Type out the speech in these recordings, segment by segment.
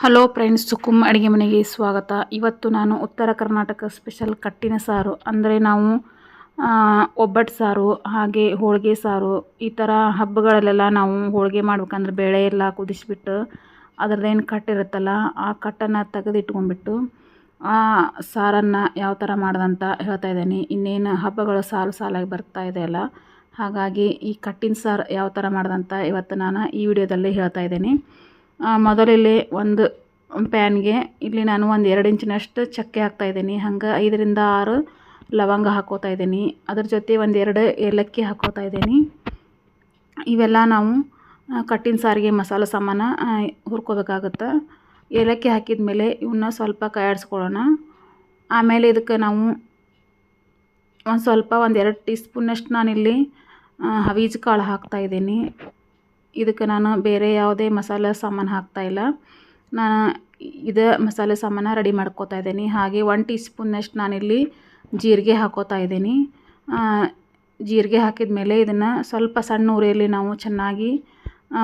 Hello friends, ಸುಕುಮ್ ಅಡುಗೆ ಮನೆಗೆ ಸ್ವಾಗತ. ಇವತ್ತು ನಾನು ಉತ್ತರ ಕರ್ನಾಟಕ ಸ್ಪೆಷಲ್ ಕಟ್ಟಿನ ಸಾರು, ಅಂದರೆ ನಾವು ಒಬ್ಬಟ್ಟು ಸಾರು, ಹಾಗೆ ಹೋಳಿಗೆ ಸಾರು, ಈ ಥರ ಹಬ್ಬಗಳಲ್ಲೆಲ್ಲ ನಾವು ಹೋಳಿಗೆ ಮಾಡ್ಬೇಕಂದ್ರೆ ಬೇಳೆ ಎಲ್ಲ ಕುದಿಸ್ಬಿಟ್ಟು ಅದರದ್ದೇನು ಕಟ್ಟಿರುತ್ತಲ್ಲ ಆ ಕಟ್ಟನ್ನು ತೆಗೆದಿಟ್ಕೊಂಡ್ಬಿಟ್ಟು, ಆ ಸಾರನ್ನು ಯಾವ ಥರ ಮಾಡ್ದಂತ ಹೇಳ್ತಾ ಇದ್ದೀನಿ. ಇನ್ನೇನು ಹಬ್ಬಗಳು ಸಾಲು ಸಾಲಾಗಿ ಬರ್ತಾ ಇದೆ ಅಲ್ಲ, ಹಾಗಾಗಿ ಈ ಕಟ್ಟಿನ ಸಾರು ಯಾವ ಥರ ಮಾಡ್ದಂತ ಇವತ್ತು ನಾನು ಈ ವಿಡಿಯೋದಲ್ಲಿ ಹೇಳ್ತಾ ಇದ್ದೀನಿ. ಮೊದಲಿಲ್ಲಿ ಒಂದು ಪ್ಯಾನ್ಗೆ, ಇಲ್ಲಿ ನಾನು ಒಂದು ಎರಡು ಇಂಚಿನಷ್ಟು ಚಕ್ಕೆ ಹಾಕ್ತಾ ಇದ್ದೀನಿ. ಹಂಗೆ ಐದರಿಂದ ಆರು ಲವಂಗ ಹಾಕೋತಾ ಇದ್ದೀನಿ. ಅದ್ರ ಜೊತೆ ಒಂದು ಎರಡು ಏಲಕ್ಕಿ ಹಾಕೋತಾ ಇದ್ದೀನಿ. ಇವೆಲ್ಲ ನಾವು ಕಟ್ಟಿನ ಸಾರಿಗೆ ಮಸಾಲೆ ಸಾಮಾನು ಹುರ್ಕೋಬೇಕಾಗುತ್ತೆ. ಏಲಕ್ಕಿ ಹಾಕಿದ ಮೇಲೆ ಇವನ್ನ ಸ್ವಲ್ಪ ಕೈಯಾಡಿಸ್ಕೊಳ್ಳೋಣ. ಆಮೇಲೆ ಇದಕ್ಕೆ ನಾವು ಒಂದು ಸ್ವಲ್ಪ ಒಂದು ಎರಡು ಟೀ ಸ್ಪೂನಷ್ಟು ನಾನಿಲ್ಲಿ ಹವೀಜ್ ಕಾಳು ಹಾಕ್ತಾ ಇದ್ದೀನಿ. ಇದಕ್ಕೆ ನಾನು ಬೇರೆ ಯಾವುದೇ ಮಸಾಲೆ ಸಾಮಾನು ಹಾಕ್ತಾಯಿಲ್ಲ ನಾನು ಇದು ಮಸಾಲೆ ಸಾಮಾನು ರೆಡಿ ಮಾಡ್ಕೋತಾ ಇದ್ದೀನಿ. ಹಾಗೆ ಒನ್ ಟೀ ಸ್ಪೂನ್ನಷ್ಟು ನಾನಿಲ್ಲಿ ಜೀರಿಗೆ ಹಾಕೋತಾ ಇದ್ದೀನಿ. ಜೀರಿಗೆ ಹಾಕಿದ ಮೇಲೆ ಇದನ್ನು ಸ್ವಲ್ಪ ಸಣ್ಣ ಉರಿಯಲ್ಲಿ ನಾವು ಚೆನ್ನಾಗಿ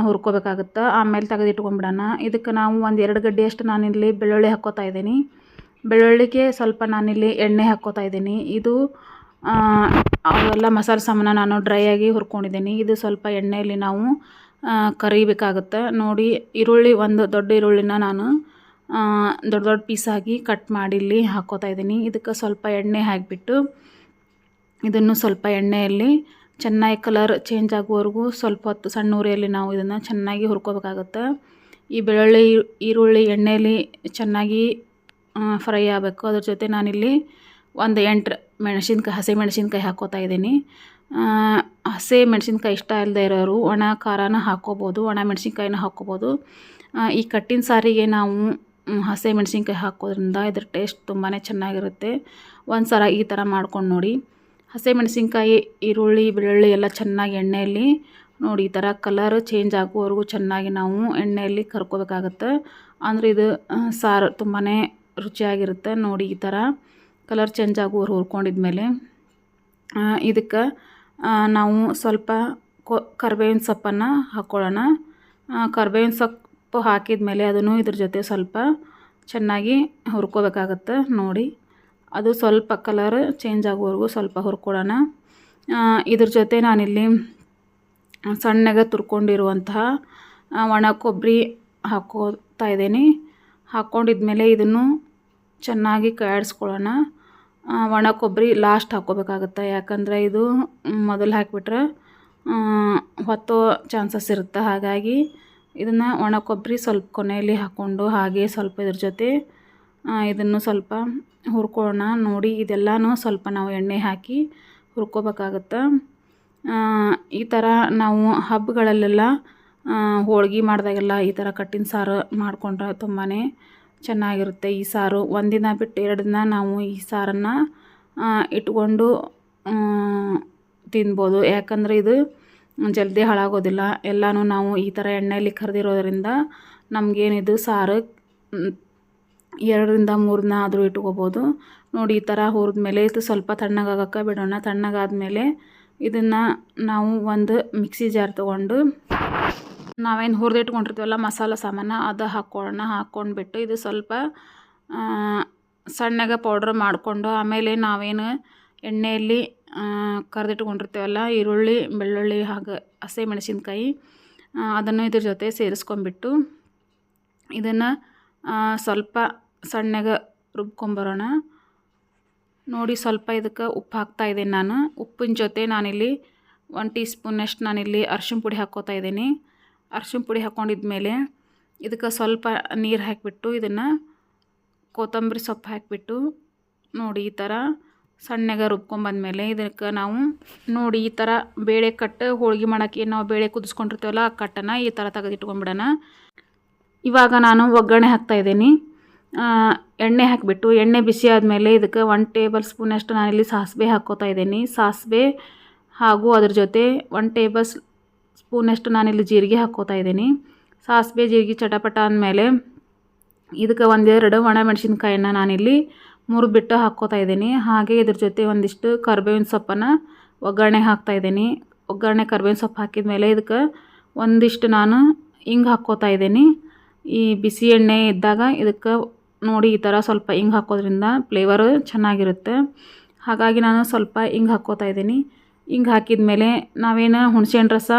ಹುರ್ಕೋಬೇಕಾಗುತ್ತೆ. ಆಮೇಲೆ ತೆಗೆದಿಟ್ಕೊಂಡ್ಬಿಡೋಣ ಇದಕ್ಕೆ ನಾವು ಒಂದು ಎರಡು ಗಡ್ಡೆಯಷ್ಟು ನಾನಿಲ್ಲಿ ಬೆಳ್ಳುಳ್ಳಿ ಹಾಕೋತಾ ಇದ್ದೀನಿ. ಬೆಳ್ಳುಳ್ಳಿಗೆ ಸ್ವಲ್ಪ ನಾನಿಲ್ಲಿ ಎಣ್ಣೆ ಹಾಕೋತಾ ಇದ್ದೀನಿ. ಇದು ಅವೆಲ್ಲ ಮಸಾಲೆ ಸಾಮಾನು ನಾನು ಡ್ರೈ ಆಗಿ ಹುರ್ಕೊಂಡಿದ್ದೀನಿ. ಇದು ಸ್ವಲ್ಪ ಎಣ್ಣೆಯಲ್ಲಿ ನಾವು ಕರಿಬೇಕಾಗುತ್ತೆ. ನೋಡಿ, ಈರುಳ್ಳಿ, ಒಂದು ದೊಡ್ಡ ಈರುಳ್ಳಿನ ನಾನು ದೊಡ್ಡ ದೊಡ್ಡ ಪೀಸಾಗಿ ಕಟ್ ಮಾಡಿ ಇಲ್ಲಿ ಹಾಕೋತಾ ಇದ್ದೀನಿ. ಇದಕ್ಕೆ ಸ್ವಲ್ಪ ಎಣ್ಣೆ ಹಾಕಿಬಿಟ್ಟು, ಇದನ್ನು ಸ್ವಲ್ಪ ಎಣ್ಣೆಯಲ್ಲಿ ಚೆನ್ನಾಗಿ ಕಲರ್ ಚೇಂಜ್ ಆಗುವವರೆಗೂ ಸ್ವಲ್ಪ ಹೊತ್ತು ಸಣ್ಣ ಉರಿಯಲ್ಲಿ ನಾವು ಇದನ್ನು ಚೆನ್ನಾಗಿ ಹುರ್ಕೋಬೇಕಾಗುತ್ತೆ. ಈ ಬೆಳ್ಳುಳ್ಳಿ, ಈರುಳ್ಳಿ ಎಣ್ಣೆಯಲ್ಲಿ ಚೆನ್ನಾಗಿ ಫ್ರೈ ಆಗಬೇಕು. ಅದ್ರ ಜೊತೆ ನಾನಿಲ್ಲಿ ಒಂದು ಎಂಟು ಮೆಣಸಿನ್ಕಾಯಿ, ಹಸಿ ಮೆಣಸಿನ್ಕಾಯಿ ಹಾಕ್ಕೋತಾ ಇದ್ದೀನಿ. ಹಸಿ ಮೆಣಸಿನ್ಕಾಯಿ ಇಷ್ಟ ಇಲ್ಲದೆ ಇರೋರು ಒಣ ಖಾರನ ಹಾಕ್ಕೋಬೋದು, ಒಣ ಮೆಣಸಿನ್ಕಾಯಿನ ಹಾಕ್ಕೋಬೋದು. ಈ ಕಟ್ಟಿನ ಸಾರಿಗೆ ನಾವು ಹಸಿ ಮೆಣಸಿನ್ಕಾಯಿ ಹಾಕೋದ್ರಿಂದ ಇದ್ರ ಟೇಸ್ಟ್ ತುಂಬಾ ಚೆನ್ನಾಗಿರುತ್ತೆ. ಒಂದು ಸಲ ಈ ಥರ ಮಾಡ್ಕೊಂಡು ನೋಡಿ. ಹಸಿ ಮೆಣಸಿನ್ಕಾಯಿ, ಈರುಳ್ಳಿ, ಬೆಳ್ಳುಳ್ಳಿ ಎಲ್ಲ ಚೆನ್ನಾಗಿ ಎಣ್ಣೆಯಲ್ಲಿ ನೋಡಿ, ಈ ಥರ ಕಲರ್ ಚೇಂಜ್ ಆಗುವವರೆಗೂ ಚೆನ್ನಾಗಿ ನಾವು ಎಣ್ಣೆಯಲ್ಲಿ ಕರ್ಕೋಬೇಕಾಗತ್ತೆ. ಅಂದರೆ ಇದು ಸಾರು ತುಂಬಾ ರುಚಿಯಾಗಿರುತ್ತೆ. ನೋಡಿ, ಈ ಥರ ಕಲರ್ ಚೇಂಜ್ ಆಗುವವ್ರು ಹುರ್ಕೊಂಡಿದ್ಮೇಲೆ. ಇದಕ್ಕೆ ನಾವು ಸ್ವಲ್ಪ ಕೊ, ಕರ್ಬೇವಿನ ಸೊಪ್ಪನ್ನು ಹಾಕ್ಕೊಳ್ಳೋಣ ಕರ್ಬೇವಿನ ಸೊಪ್ಪು ಹಾಕಿದ ಮೇಲೆ ಅದನ್ನು ಇದ್ರ ಜೊತೆ ಸ್ವಲ್ಪ ಚೆನ್ನಾಗಿ ಹುರ್ಕೋಬೇಕಾಗತ್ತೆ ನೋಡಿ. ಅದು ಸ್ವಲ್ಪ ಕಲರ್ ಚೇಂಜ್ ಆಗೋವರೆಗೂ ಸ್ವಲ್ಪ ಹುರ್ಕೊಳ್ಳೋಣ. ಇದ್ರ ಜೊತೆ ನಾನಿಲ್ಲಿ ಸಣ್ಣಗೆ ತುರ್ಕೊಂಡಿರುವಂತಹ ಒಣ ಕೊಬ್ಬರಿ ಹಾಕೋತಾ ಇದ್ದೀನಿ. ಹಾಕ್ಕೊಂಡಿದ್ಮೇಲೆ ಇದನ್ನು ಚೆನ್ನಾಗಿ ಕೈಯಾಡಿಸ್ಕೊಳ್ಳೋಣ ಒಣ ಕೊಬ್ಬರಿ ಲಾಸ್ಟ್ ಹಾಕ್ಕೋಬೇಕಾಗತ್ತೆ. ಯಾಕಂದರೆ ಇದು ಮೊದಲು ಹಾಕಿಬಿಟ್ರೆ ಹೊತ್ತೋ ಚಾನ್ಸಸ್ ಇರುತ್ತೆ. ಹಾಗಾಗಿ ಇದನ್ನು ಒಣ ಕೊಬ್ಬರಿ ಸ್ವಲ್ಪ ಕೊನೆಯಲ್ಲಿ ಹಾಕ್ಕೊಂಡು ಹಾಗೆ ಸ್ವಲ್ಪ ಇದ್ರ ಜೊತೆ ಇದನ್ನು ಸ್ವಲ್ಪ ಹುರ್ಕೊಳ್ಳೋಣ. ನೋಡಿ, ಇದೆಲ್ಲನೂ ಸ್ವಲ್ಪ ನಾವು ಎಣ್ಣೆ ಹಾಕಿ ಹುರ್ಕೋಬೇಕಾಗತ್ತೆ. ಈ ಥರ ನಾವು ಹಬ್ಬಗಳಲ್ಲೆಲ್ಲ ಹೋಳ್ಗೆ ಮಾಡಿದಾಗೆಲ್ಲ ಈ ಥರ ಕಟ್ಟಿನ ಸಾರು ಮಾಡಿಕೊಂಡ್ರೆ ತುಂಬಾ ಚೆನ್ನಾಗಿರುತ್ತೆ ಈ ಸಾರು. ಒಂದಿನ ಬಿಟ್ಟು ಎರಡು ದಿನ ನಾವು ಈ ಸಾರನ್ನು ಇಟ್ಕೊಂಡು ತಿನ್ಬೋದು. ಯಾಕಂದರೆ ಇದು ಜಲ್ದಿ ಹಾಳಾಗೋದಿಲ್ಲ. ಎಲ್ಲನೂ ನಾವು ಈ ಥರ ಎಣ್ಣೆಯಲ್ಲಿ ಕರೆದಿರೋದ್ರಿಂದ ನಮಗೇನಿದು ಸಾರು ಎರಡರಿಂದ ಮೂರು ದಿನ ಆದರೂ ಇಟ್ಕೋಬೋದು. ನೋಡಿ, ಈ ಥರ ಹುರಿದ್ಮೇಲೆ ಇದು ಸ್ವಲ್ಪ ತಣ್ಣಗಾಗಕ್ಕೆ ಬಿಡೋಣ. ತಣ್ಣಗಾದ ಮೇಲೆ ಇದನ್ನು ನಾವು ಒಂದು ಮಿಕ್ಸಿ ಜಾರ್ ತೊಗೊಂಡು ನಾವೇನು ಹುರಿದಿಟ್ಕೊಂಡಿರ್ತೀವಲ್ಲ ಮಸಾಲೆ ಸಾಮಾನು, ಅದು ಹಾಕ್ಕೊಳ್ಳೋಣ ಹಾಕ್ಕೊಂಡ್ಬಿಟ್ಟು ಇದು ಸ್ವಲ್ಪ ಸಣ್ಣಗೆ ಪೌಡ್ರ್ ಮಾಡಿಕೊಂಡು ಆಮೇಲೆ ನಾವೇನು ಎಣ್ಣೆಯಲ್ಲಿ ಕರೆದಿಟ್ಕೊಂಡಿರ್ತೀವಲ್ಲ ಈರುಳ್ಳಿ, ಬೆಳ್ಳುಳ್ಳಿ, ಹಾಗೆ ಹಸಿ ಮೆಣಸಿನ್ಕಾಯಿ ಅದನ್ನು ಇದ್ರ ಜೊತೆ ಸೇರಿಸ್ಕೊಂಡ್ಬಿಟ್ಟು ಇದನ್ನು ಸ್ವಲ್ಪ ಸಣ್ಣಗೆ ರುಬ್ಕೊಂಬರೋಣ. ನೋಡಿ ಸ್ವಲ್ಪ ಇದಕ್ಕೆ ಉಪ್ಪು ಹಾಕ್ತಾ ಇದ್ದೀನಿ ನಾನು. ಉಪ್ಪಿನ ಜೊತೆ ನಾನಿಲ್ಲಿ ಒನ್ ಟೀ ಸ್ಪೂನಷ್ಟು ನಾನಿಲ್ಲಿ ಅರ್ಶಿಣ ಪುಡಿ ಹಾಕ್ಕೋತಾ ಇದ್ದೀನಿ. ಅರ್ಶಿಣ ಪುಡಿ ಹಾಕ್ಕೊಂಡಿದ್ಮೇಲೆ ಇದಕ್ಕೆ ಸ್ವಲ್ಪ ನೀರು ಹಾಕಿಬಿಟ್ಟು ಇದನ್ನು ಕೊತ್ತಂಬರಿ ಸೊಪ್ಪು ಹಾಕಿಬಿಟ್ಟು ನೋಡಿ ಈ ಥರ ಸಣ್ಣಗೆ ರುಬ್ಕೊಂಬಂದ್ಮೇಲೆ ಇದಕ್ಕೆ ನಾವು ನೋಡಿ ಈ ಥರ ಬೇಳೆ ಕಟ್ಟು ಹೋಳಿಗೆ ಮಾಡೋಕ್ಕೆ ನಾವು ಬೇಳೆ ಕುದಿಸ್ಕೊಂಡಿರ್ತೀವಲ್ಲ ಆ ಕಟ್ಟನ್ನು ಈ ಥರ ತೆಗೆದಿಟ್ಕೊಂಡ್ಬಿಡೋಣ ಇವಾಗ ನಾನು ಒಗ್ಗರಣೆ ಹಾಕ್ತಾಯಿದ್ದೀನಿ ಎಣ್ಣೆ ಹಾಕಿಬಿಟ್ಟು ಎಣ್ಣೆ ಬಿಸಿ ಆದಮೇಲೆ ಇದಕ್ಕೆ ಒನ್ ಟೇಬಲ್ ಸ್ಪೂನಷ್ಟು ನಾನಿಲ್ಲಿ ಸಾಸಿವೆ ಹಾಕ್ಕೋತಾ ಇದ್ದೀನಿ. ಸಾಸಿವೆ ಹಾಗೂ ಅದ್ರ ಜೊತೆ ಒನ್ ಟೇಬಲ್ ಸ್ಪೂನಷ್ಟು ನಾನಿಲ್ಲಿ ಜೀರಿಗೆ ಹಾಕ್ಕೋತಾ ಇದ್ದೀನಿ. ಸಾಸಿವೆ ಜೀರಿಗೆ ಚಟಪಟ ಅಂದಮೇಲೆ ಇದಕ್ಕೆ ಒಂದೆರಡು ಒಣ ಮೆಣಸಿನ್ಕಾಯಿನ ನಾನಿಲ್ಲಿ ಮುರಿದ್ಬಿಟ್ಟು ಹಾಕ್ಕೋತಾ ಇದ್ದೀನಿ. ಹಾಗೆ ಇದ್ರ ಜೊತೆ ಒಂದಿಷ್ಟು ಕರ್ಬೇವಿನ ಸೊಪ್ಪನ್ನು ಒಗ್ಗರಣೆ ಹಾಕ್ತಾ ಇದ್ದೀನಿ. ಒಗ್ಗರಣೆ ಕರ್ಬೇವಿನ ಸೊಪ್ಪು ಹಾಕಿದ ಮೇಲೆ ಇದಕ್ಕೆ ಒಂದಿಷ್ಟು ನಾನು ಹಿಂಗೆ ಹಾಕ್ಕೋತಾ ಇದ್ದೀನಿ. ಈ ಬಿಸಿ ಎಣ್ಣೆ ಇದ್ದಾಗ ಇದಕ್ಕೆ ನೋಡಿ ಈ ಥರ ಸ್ವಲ್ಪ ಹಿಂಗೆ ಹಾಕೋದ್ರಿಂದ ಫ್ಲೇವರು ಚೆನ್ನಾಗಿರುತ್ತೆ. ಹಾಗಾಗಿ ನಾನು ಸ್ವಲ್ಪ ಹಿಂಗೆ ಹಾಕ್ಕೋತಾ ಇದ್ದೀನಿ. ಹಿಂಗೆ ಹಾಕಿದ ಮೇಲೆ ನಾವೇನು ಹುಣಸೆಹಣ್ಣು ರಸ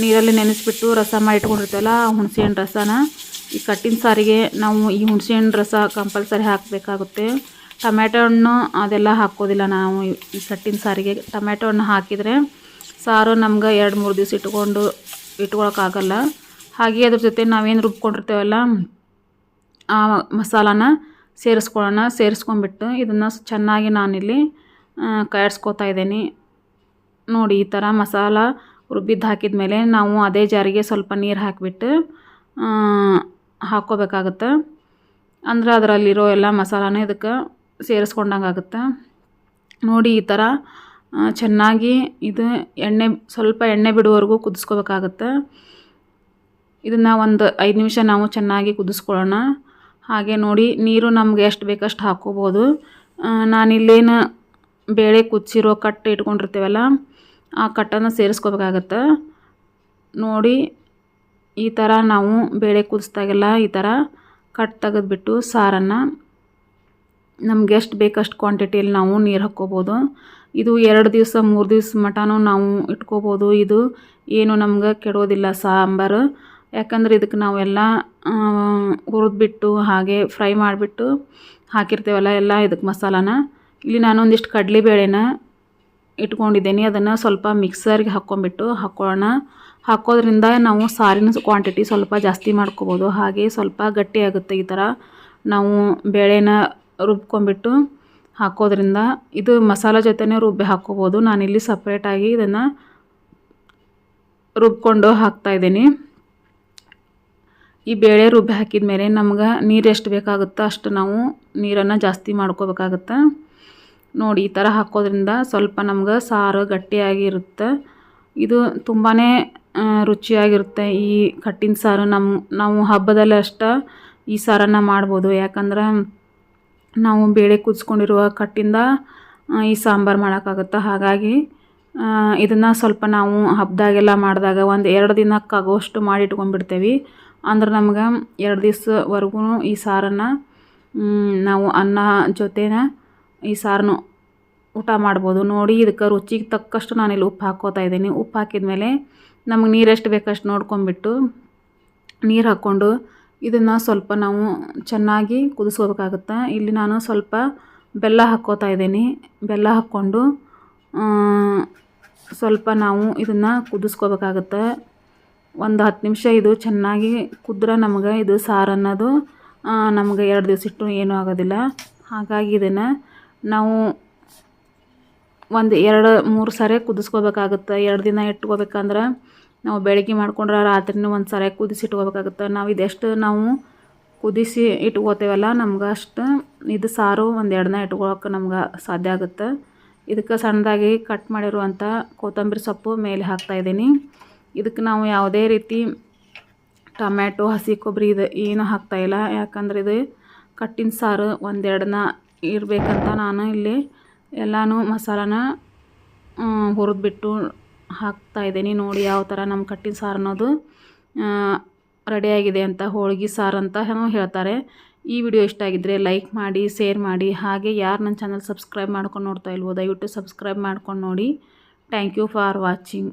ನೀರಲ್ಲಿ ನೆನೆಸ್ಬಿಟ್ಟು ರಸ ಮಾಡಿ ಇಟ್ಕೊಂಡಿರ್ತೀವಲ್ಲ, ಆ ಹುಣಸೆಹಣ್ಣು ರಸನ, ಈ ಕಟ್ಟಿನ ಸಾರಿಗೆ ನಾವು ಈ ಹುಣಸೆಹಣ್ಣು ರಸ ಕಂಪಲ್ಸರಿ ಹಾಕಬೇಕಾಗುತ್ತೆ. ಟೊಮ್ಯಾಟೊ ಹಣ್ಣು ಅದೆಲ್ಲ ಹಾಕೋದಿಲ್ಲ ನಾವು ಈ- ಈ ಕಟ್ಟಿನ ಸಾರಿಗೆ. ಟೊಮ್ಯಾಟೊ ಹಣ್ಣು ಹಾಕಿದರೆ ಸಾರು ನಮ್ಗೆ ಎರಡು ಮೂರು ದಿವಸ ಇಟ್ಕೊಂಡು ಇಟ್ಕೊಳಕ್ಕಾಗಲ್ಲ. ಹಾಗೆ ಅದ್ರ ಜೊತೆ ನಾವೇನು ರುಬ್ಕೊಂಡಿರ್ತೇವಲ್ಲ, ಆ ಮಸಾಲಾನ ಸೇರಿಸ್ಕೊಳ್ಳೋಣ. ಸೇರಿಸ್ಕೊಂಬಿಟ್ಟು ಇದನ್ನು ಚೆನ್ನಾಗಿ ನಾನಿಲ್ಲಿ ಕಾಯಿಸ್ಕೊತಾ ಇದ್ದೀನಿ. ನೋಡಿ, ಈ ಥರ ಮಸಾಲ ರುಬ್ಬಿದ್ದು ಹಾಕಿದ ಮೇಲೆ ನಾವು ಅದೇ ಜಾರಿಗೆ ಸ್ವಲ್ಪ ನೀರು ಹಾಕಿಬಿಟ್ಟು ಹಾಕ್ಕೋಬೇಕಾಗತ್ತೆ. ಅಂದ್ರೆ ಅದರಲ್ಲಿರೋ ಎಲ್ಲ ಮಸಾಲಾನ ಇದಕ್ಕೆ ಸೇರಿಸ್ಕೊಂಡಂಗೆ ಆಗುತ್ತೆ. ನೋಡಿ ಈ ಥರ ಚೆನ್ನಾಗಿ ಇದು ಎಣ್ಣೆ, ಸ್ವಲ್ಪ ಎಣ್ಣೆ ಬಿಡುವವರೆಗೂ ಕುದಿಸ್ಕೋಬೇಕಾಗತ್ತೆ. ಇದನ್ನು ಒಂದು ಐದು ನಿಮಿಷ ನಾವು ಚೆನ್ನಾಗಿ ಕುದಿಸ್ಕೊಳ್ಳೋಣ. ಹಾಗೆ ನೋಡಿ, ನೀರು ನಮ್ಗೆ ಎಷ್ಟು ಬೇಕಷ್ಟು ಹಾಕ್ಕೋಬೋದು. ನಾನಿಲ್ಲೇನು ಬೇಳೆ ಕುದಿಸಿರೋ ಕಟ್ಟು ಇಟ್ಕೊಂಡಿರ್ತೀವಲ್ಲ ಆ ಕಟ್ಟನ್ನು ಸೇರಿಸ್ಕೋಬೇಕಾಗತ್ತೆ. ನೋಡಿ, ಈ ಥರ ನಾವು ಬೇಳೆ ಕುದಿಸ್ದಾಗೆಲ್ಲ ಈ ಥರ ಕಟ್ ತೆಗೆದ್ಬಿಟ್ಟು ಸಾರನ್ನು ನಮ್ಗೆ ಎಷ್ಟು ಬೇಕಷ್ಟು ಕ್ವಾಂಟಿಟಿಯಲ್ಲಿ ನಾವು ನೀರು ಹಾಕ್ಕೋಬೋದು. ಇದು ಎರಡು ದಿವಸ, ಮೂರು ದಿವಸ ಮಟನೂ ನಾವು ಇಟ್ಕೋಬೋದು. ಇದು ಏನು ನಮ್ಗೆ ಕೆಡೋದಿಲ್ಲ ಸಾಂಬಾರು. ಯಾಕಂದ್ರೆ ಇದಕ್ಕೆ ನಾವೆಲ್ಲ ಹುರಿದ್ಬಿಟ್ಟು ಹಾಗೆ ಫ್ರೈ ಮಾಡಿಬಿಟ್ಟು ಹಾಕಿರ್ತೇವಲ್ಲ ಎಲ್ಲ ಇದಕ್ಕೆ ಮಸಾಲಾನ. ಇಲ್ಲಿ ನಾನೊಂದಿಷ್ಟು ಕಡಲೆಬೇಳೆನ ಇಟ್ಕೊಂಡಿದ್ದೀನಿ. ಅದನ್ನು ಸ್ವಲ್ಪ ಮಿಕ್ಸರ್ಗೆ ಹಾಕ್ಕೊಂಬಿಟ್ಟು ಹಾಕ್ಕೊಳ್ಳೋಣ ಹಾಕೋದ್ರಿಂದ ನಾವು ಸಾರಿನ ಕ್ವಾಂಟಿಟಿ ಸ್ವಲ್ಪ ಜಾಸ್ತಿ ಮಾಡ್ಕೋಬೋದು. ಹಾಗೆ ಸ್ವಲ್ಪ ಗಟ್ಟಿಯಾಗುತ್ತೆ ಈ ಥರ ನಾವು ಬೇಳೆನ ರುಬ್ಕೊಂಬಿಟ್ಟು ಹಾಕೋದ್ರಿಂದ ಇದು ಮಸಾಲ ಜೊತೆನೇ ರುಬ್ಬಿ ಹಾಕ್ಕೋಬೋದು ನಾನಿಲ್ಲಿ ಸಪ್ರೇಟಾಗಿ ಇದನ್ನು ರುಬ್ಕೊಂಡು ಹಾಕ್ತಾಯಿದ್ದೀನಿ ಈ ಬೇಳೆ ರುಬ್ಬಿ ಹಾಕಿದ ಮೇಲೆ ನಮ್ಗೆ ನೀರು ಎಷ್ಟು ಬೇಕಾಗುತ್ತೋ ಅಷ್ಟು ನಾವು ನೀರನ್ನು ಜಾಸ್ತಿ ಮಾಡ್ಕೋಬೇಕಾಗತ್ತೆ. ನೋಡಿ, ಈ ಥರ ಹಾಕೋದ್ರಿಂದ ಸ್ವಲ್ಪ ನಮ್ಗೆ ಸಾರು ಗಟ್ಟಿಯಾಗಿರುತ್ತೆ. ಇದು ತುಂಬಾ ರುಚಿಯಾಗಿರುತ್ತೆ. ಈ ಕಟ್ಟಿನ ಸಾರು ನಮ್ಮ ನಾವು ಹಬ್ಬದಲ್ಲಿ ಅಷ್ಟೇ ಈ ಸಾರನ್ನು ಮಾಡ್ಬೋದು. ಯಾಕಂದ್ರೆ ನಾವು ಬೇಳೆ ಕುದಿಸ್ಕೊಂಡಿರುವ ಕಟ್ಟಿಂದ ಈ ಸಾಂಬಾರು ಮಾಡೋಕ್ಕಾಗುತ್ತೆ? ಹಾಗಾಗಿ ಇದನ್ನು ಸ್ವಲ್ಪ ನಾವು ಹಬ್ಬದಾಗೆಲ್ಲ ಮಾಡಿದಾಗ ಒಂದು ಎರಡು ದಿನಕ್ಕಾಗೋಷ್ಟು ಮಾಡಿ ಇಟ್ಕೊಂಡ್ಬಿಡ್ತೇವೆ ಅಂದ್ರೆ ನಮ್ಗೆ ಎರಡು ದಿವ್ಸವರೆಗೂ ಈ ಸಾರನ್ನು ನಾವು ಅನ್ನ ಜೊತೆನ ಈ ಸಾರನ್ನು ಊಟ ಮಾಡ್ಬೋದು. ನೋಡಿ, ಇದಕ್ಕೆ ರುಚಿಗೆ ತಕ್ಕಷ್ಟು ನಾನಿಲ್ಲಿ ಉಪ್ಪು ಹಾಕೋತಾ ಇದ್ದೀನಿ. ಉಪ್ಪು ಹಾಕಿದ ಮೇಲೆ ನಮಗೆ ನೀರು ಎಷ್ಟು ಬೇಕಷ್ಟು ನೋಡ್ಕೊಂಬಿಟ್ಟು ನೀರು ಹಾಕ್ಕೊಂಡು ಇದನ್ನು ಸ್ವಲ್ಪ ನಾವು ಚೆನ್ನಾಗಿ ಕುದಿಸ್ಕೋಬೇಕಾಗುತ್ತೆ. ಇಲ್ಲಿ ನಾನು ಸ್ವಲ್ಪ ಬೆಲ್ಲ ಹಾಕ್ಕೋತಾ ಇದ್ದೀನಿ. ಬೆಲ್ಲ ಹಾಕ್ಕೊಂಡು ಸ್ವಲ್ಪ ನಾವು ಇದನ್ನು ಕುದಿಸ್ಕೋಬೇಕಾಗುತ್ತೆ. ಒಂದು ಹತ್ತು ನಿಮಿಷ ಇದು ಚೆನ್ನಾಗಿ ಕುದ್ರೆ ನಮಗೆ ಇದು ಸಾರು ಅನ್ನೋದು ನಮಗೆ ನಮ್ಗೆ ಎರಡು ದಿವಸ ಇಟ್ಟು ಏನೂ ಆಗೋದಿಲ್ಲ. ಹಾಗಾಗಿ ಇದನ್ನು ನಾವು ಒಂದು ಎರಡು, ಮೂರು ಸಾರಿ ಕುದಿಸ್ಕೋಬೇಕಾಗುತ್ತೆ. ಎರಡು ದಿನ ಇಟ್ಕೋಬೇಕಂದ್ರೆ ನಾವು ಬೆಳಗ್ಗೆ ಮಾಡ್ಕೊಂಡ್ರೆ ರಾತ್ರಿನೂ ಒಂದು ಸಾರಿ ಕುದಿಸಿ ಇಟ್ಕೋಬೇಕಾಗುತ್ತೆ. ನಾವು ಇದೆಷ್ಟು ನಾವು ಕುದಿಸಿ ಇಟ್ಕೋತೇವಲ್ಲ, ನಮ್ಗೆ ಅಷ್ಟು ಇದು ಸಾರು ಒಂದು ಎರಡನ್ನ ಇಟ್ಕೊಳಕ್ಕೆ ನಮ್ಗೆ ಸಾಧ್ಯ ಆಗುತ್ತೆ. ಇದಕ್ಕೆ ಸಣ್ಣದಾಗಿ ಕಟ್ ಮಾಡಿರುವಂಥ ಕೊತ್ತಂಬರಿ ಸೊಪ್ಪು ಮೇಲೆ ಹಾಕ್ತಾಯಿದ್ದೀನಿ ಇದಕ್ಕೆ ನಾವು ಯಾವುದೇ ರೀತಿ ಟೊಮ್ಯಾಟೊ, ಹಸಿ ಕೊಬ್ಬರಿ ಇದು ಏನು ಹಾಕ್ತಾಯಿಲ್ಲ ಯಾಕಂದ್ರೆ ಇದು ಕಟ್ಟಿನ ಸಾರು ಒಂದೆರಡನ್ನ ಇರಬೇಕಂತ ನಾನು ಇಲ್ಲಿ ಎಲ್ಲನೂ ಮಸಾಲಾನ ಹುರಿದ್ಬಿಟ್ಟು ಹಾಕ್ತಾಯಿದ್ದೀನಿ ನೋಡಿ ಯಾವ ಥರ ನಮ್ಮ ಕಟ್ಟಿನ ಸಾರು ಅನ್ನೋದು ರೆಡಿಯಾಗಿದೆ ಅಂತ, ಹೋಳ್ಗೆ ಸಾರು ಅಂತ ಹೇಳ್ತಾರೆ. ಈ ವಿಡಿಯೋ ಇಷ್ಟ ಆಗಿದ್ದರೆ ಲೈಕ್ ಮಾಡಿ ಶೇರ್ ಮಾಡಿ, ಹಾಗೆ ಯಾರು ನನ್ನ ಚಾನಲ್ ಸಬ್ಸ್ಕ್ರೈಬ್ ಮಾಡ್ಕೊಂಡು ನೋಡ್ತಾ ಇಲ್ವೋ, ದಯವಿಟ್ಟು ಸಬ್ಸ್ಕ್ರೈಬ್ ಮಾಡ್ಕೊಂಡು ನೋಡಿ. Thank you for watching